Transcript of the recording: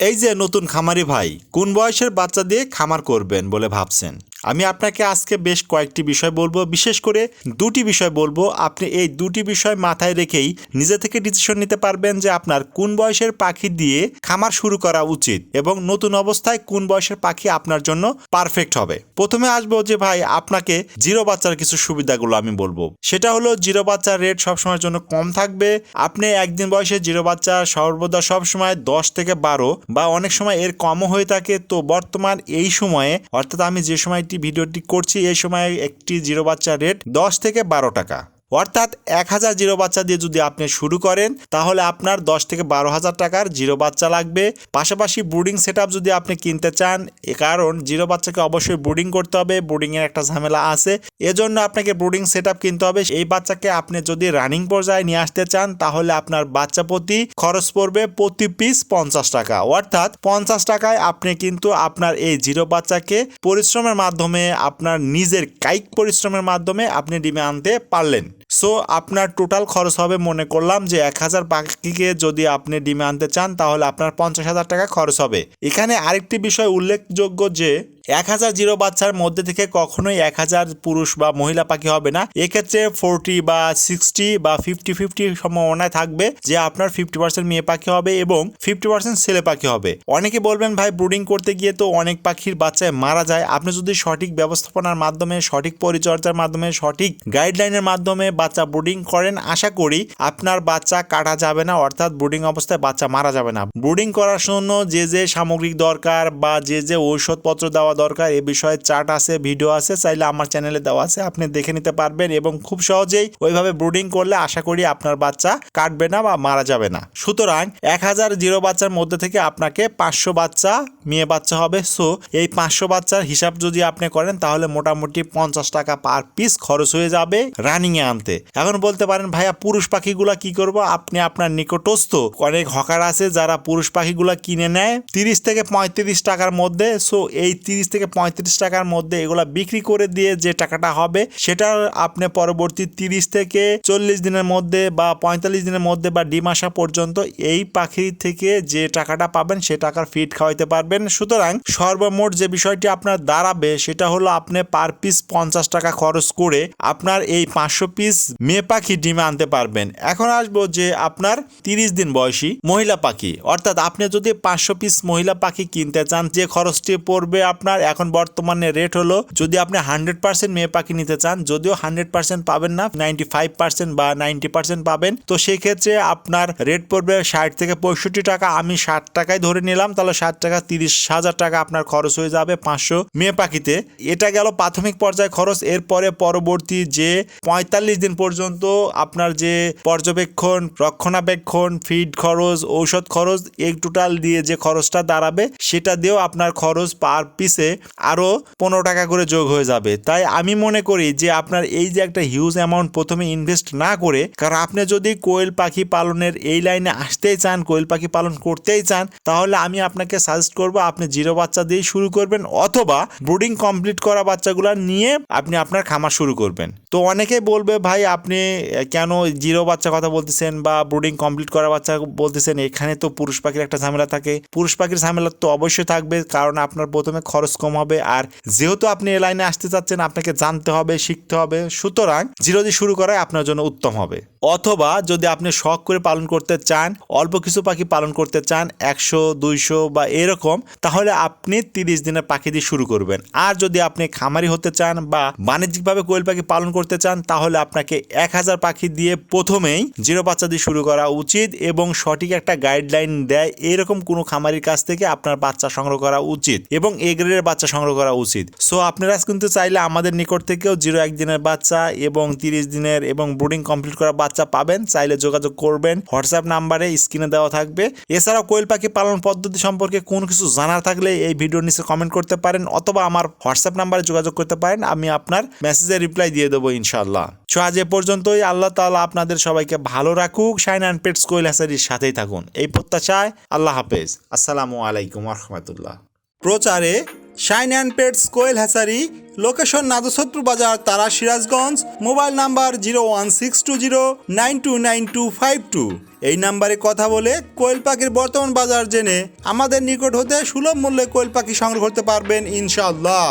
এই যে নতুন খামারি ভাই কোন বয়সের বাচ্চা দিয়ে খামার করবেন? বলে ভাবছেন। আমি আপনাকে আজকে বেশ কয়েকটি বিষয় বলব, বিশেষ করে দুটি বিষয় বলব। আপনি এই দুটি বিষয় মাথায় রেখেই নিজে থেকে ডিসিশন নিতে পারবেন যে আপনার কোন বয়সের পাখি দিয়ে খামার শুরু করা উচিত এবং নতুন অবস্থায় কোন বয়সের পাখি আপনার জন্য পারফেক্ট হবে। প্রথমে আসব যে, ভাই, আপনাকে জিরো বাচ্চার কিছু সুবিধাগুলো আমি বলব। সেটা হলো জিরো বাচ্চার রেট সবসময়ের জন্য কম থাকবে। আপনি একদিন বয়সে জিরো বাচ্চা সর্বদা সবসময় দশ থেকে বারো বা অনেক সময় এর কমও হয়ে থাকে। তো বর্তমান এই সময়ে, অর্থাৎ আমি যে সময়টি ভিডিওটি করছি এই সময় একটি জিরো বাচ্চা রেট দশ থেকে বারো টাকা। অর্থাৎ এক হাজার জিরো বাচ্চা দিয়ে যদি আপনি শুরু করেন, তাহলে আপনার দশ থেকে বারো হাজার টাকার জিরো বাচ্চা লাগবে। পাশাপাশি ব্রুডিং সেট যদি আপনি কিনতে চান কারণ জিরো বাচ্চাকে অবশ্যই ব্রুডিং করতে হবে ব্রুডিংয়ের একটা ঝামেলা আছে। এজন্য আপনাকে ব্রুডিং সেট কিনতে হবে। এই বাচ্চাকে আপনি যদি রানিং পর্যায়ে নিয়ে আসতে চান, তাহলে আপনার বাচ্চা প্রতি খরচ পড়বে প্রতি পিস পঞ্চাশ টাকা। অর্থাৎ পঞ্চাশ টাকায় আপনি কিন্তু আপনার এই জিরো বাচ্চাকে পরিশ্রমের মাধ্যমে, আপনার নিজের কায়িক পরিশ্রমের মাধ্যমে আপনি ডিমে আনতে পারলেন। সো আপনার টোটাল খরচ হবে, মনে করলাম যে এক হাজার পাখিকে যদি আপনি ডিমে আনতে চান, তাহলে আপনার পঞ্চাশ হাজার টাকা খরচ হবে। এখানে আরেকটি বিষয় উল্লেখযোগ্য যে এক হাজার জিরো বাচ্চার মধ্যে থেকে কখনোই এক হাজার পুরুষ বা মহিলা পাখি হবে না। এক্ষেত্রে ফোরটি বা সিক্সটি বা ফিফটি ফিফটি সম্ভাবনায় থাকবে যে আপনার ফিফটি পার্সেন্ট মেয়ে পাখি হবে এবং ফিফটি পার্সেন্ট ছেলে পাখি হবে। অনেকে বলবেন, ভাই, ব্রুডিং করতে গিয়ে তো অনেক পাখির বাচ্চায় মারা যায়। আপনি যদি সঠিক ব্যবস্থাপনার মাধ্যমে, সঠিক পরিচর্যার মাধ্যমে, সঠিক গাইডলাইনের মাধ্যমে বাচ্চা ব্রুডিং করেন, আশা করি আপনার বাচ্চা কাটা যাবে না, অর্থাৎ ব্রুডিং অবস্থায় বাচ্চা মারা যাবে না। ব্রুডিং করার জন্য যে যে সামগ্রিক দরকার বা যে যে ঔষধপত্র দেওয়া দরকার, এ বিষয়ে চার্ট আছে, ভিডিও আছে, চাইলে আমার চ্যানেলে দেওয়া আছে, আপনি দেখে নিতে পারবেন এবং খুব সহজেই ওইভাবে ব্রুডিং করলে আশা করি আপনার বাচ্চা কাটবে না বা মারা যাবে না। সুতরাং এক হাজার জিরো বাচ্চার মধ্যে থেকে আপনাকে পাঁচশো বাচ্চা মেয়ে বাচ্চা হবে। সো, এই পাঁচশো বাচ্চার হিসাব যদি আপনি করেন, তাহলে মোটামুটি পঞ্চাশ টাকা পার পিস খরচ হয়ে যাবে রানিং এ আনতে। এখন বলতে পারেন, ভাইয়া, পুরুষ পাখিগুলা কি করব? আপনি আপনার নিকটস্থ অনেক হকার আছে যারা পুরুষ পাখিগুলা কিনে নেয় তিরিশ থেকে পঁয়ত্রিশ টাকার মধ্যে। সো, এই তিরিশ থেকে পঁয়ত্রিশ টাকার মধ্যে এগুলো বিক্রি করে দিয়ে যে টাকাটা হবে সেটা আপনি পরবর্তী তিরিশ থেকে চল্লিশ দিনের মধ্যে বা পঁয়তাল্লিশ দিনের মধ্যে বা ডিম আসা পর্যন্ত এই পাখি থেকে যে টাকাটা পাবেন, সে টাকার ফিড খাওয়াইতে পারবেন। সুতরাং সর্বমোট যে বিষয়টি আপনার দাঁড়াবে, সেটা হলো আপনি পার পিস পঞ্চাশ টাকা খরচ করে আপনার এই পাঁচশো পিস মেয়ে পাখি ডিমে আনতে পারবেন। এখন আসব যে আপনার তিরিশ দিন বয়সী মহিলা পাখি। অর্থাৎ আপনি যদি পাঁচশো পিস মহিলা পাখি কিনতে চান, যে খরচটি পড়বে আপনার এখন বর্তমানে রেট হলো, যদি আপনি হান্ড্রেড পার্সেন্ট মেয়ে পাখি নিতে চান, যদিও হান্ড্রেড পার্সেন্ট পাবেন না নাইনটি ফাইভ পার্সেন্ট বা নাইনটি পার্সেন্ট পাবেন, তো সেই ক্ষেত্রে আপনার রেট পড়বে ষাট থেকে পঁয়ষট্টি টাকা। আমি ষাট টাকায় ধরে নিলাম, তাহলে ষাট টাকা তিরিশ হাজার টাকা আপনার খরচ হয়ে যাবে পাঁচশো মেয়ে পাখিতে। এটা গেল প্রাথমিক পর্যায়ে খরচ, এরপরে পরবর্তী যে পঁয়তাল্লিশ দিন পর্যন্ত আপনার যে পর্যবেক্ষণ, রক্ষণাবেক্ষণ ফিড খরচ, ঔষধ খরচ, এই টোটাল দিয়ে যে খরচটা দাঁড়াবে, সেটা দিয়েও আপনার খরচ পার পিসে আরও পনেরো টাকা করে যোগ হয়ে যাবে। তাই আমি মনে করি যে আপনার এই যে একটা হিউজ অ্যামাউন্ট প্রথমে ইনভেস্ট না করে, কারণ আপনি যদি কোয়েল পাখি পালনের এই লাইনে আসতেই চান, কোয়েল পাখি পালন করতেই চান, তাহলে আমি আপনাকে সাজেস্ট করব আপনি জিরো বাচ্চা দিয়ে শুরু করবেন, অথবা ব্রুডিং কমপ্লিট করা বাচ্চাগুলো নিয়ে আপনি আপনার খামার শুরু করবেন। তো অনেকেই বলবে, ভাই, আপনি কেন জিরো বাচ্চা কথা বলতেছেন বা ব্রুডিং কমপ্লিট করা বাচ্চা বলতেছেন? এখানে তো পুরুষ পাখির একটা ঝামেলা থাকে। পুরুষ পাখির ঝামেলা তো অবশ্যই থাকবে, কারণ আপনার প্রথমে খরচ কম হবে। আর যেহেতু আপনি এই লাইনে আসতে চাচ্ছেন, আপনাকে জানতে হবে, শিখতে হবে। সুতরাং জিরো দিয়ে শুরু করাই আপনার জন্য উত্তম হবে। অথবা যদি আপনি শখ করে পালন করতে চান, অল্প কিছু পাখি পালন করতে চান, একশো, দুইশো বা এরকম, তাহলে আপনি তিরিশ দিনের পাখি দিয়ে শুরু করবেন। আর যদি আপনি খামারি হতে চান বা বাণিজ্যিকভাবে কোয়েল পাখি পালন করতে চান, তাহলে আপনাকে এক হাজার পাখি দিয়ে প্রথমেই জিরো বাচ্চা দিয়ে শুরু করা উচিত এবং সঠিক একটা গাইডলাইন দেয়। এরকম কোনো খামারির কাছ থেকে আপনার বাচ্চা সংগ্রহ করা উচিত এবং এ গ্রেডের বাচ্চা সংগ্রহ করা উচিত। সো আপনারা কিন্তু চাইলে আমাদের নিকট থেকেও জিরো এক দিনের বাচ্চা এবং তিরিশ দিনের এবং ব্রুডিং কমপ্লিট করা বাচ্চা পাবেন। চাইলে যোগাযোগ করবেন। হোয়াটসঅ্যাপ নাম্বারে স্ক্রিনে দেওয়া থাকবে। এছাড়াও কোয়েল পাখি পালন পদ্ধতি সম্পর্কে কোনো কিছু জানার থাকলে এই ভিডিওর নিচে কমেন্ট করতে পারেন অথবা আমার হোয়াটসঅ্যাপ নাম্বারে যোগাযোগ করতে পারেন। আমি আপনার মেসেজে রিপ্লাই দিয়ে দেবো ইনশাল্লাহ সো আজ এ পর্যন্তই। আল্লাহ তাআলা আপনাদের সবাইকে ভালো রাখুক। শাইন অ্যান্ড পেটস কোয়েল হাসারির সাথেই থাকুন। এই প্রত্যাশায় আল্লাহ হাফেজ। আসসালামু আলাইকুম রহমতুল্লাহ। প্রচারে shine and pets Koyel Hasari, location নাদুসত্র বাজার তারা Sirajganj, mobile number zero one six two zero nine two nine two five two. এই নাম্বারে কথা বলে কোয়েল পাখির বর্তমান বাজার জেনে আমাদের নিকট হতে সুলভ মূল্যে কোয়েল পাখি সংগ্রহ করতে পারবেন ইনশাআল্লাহ।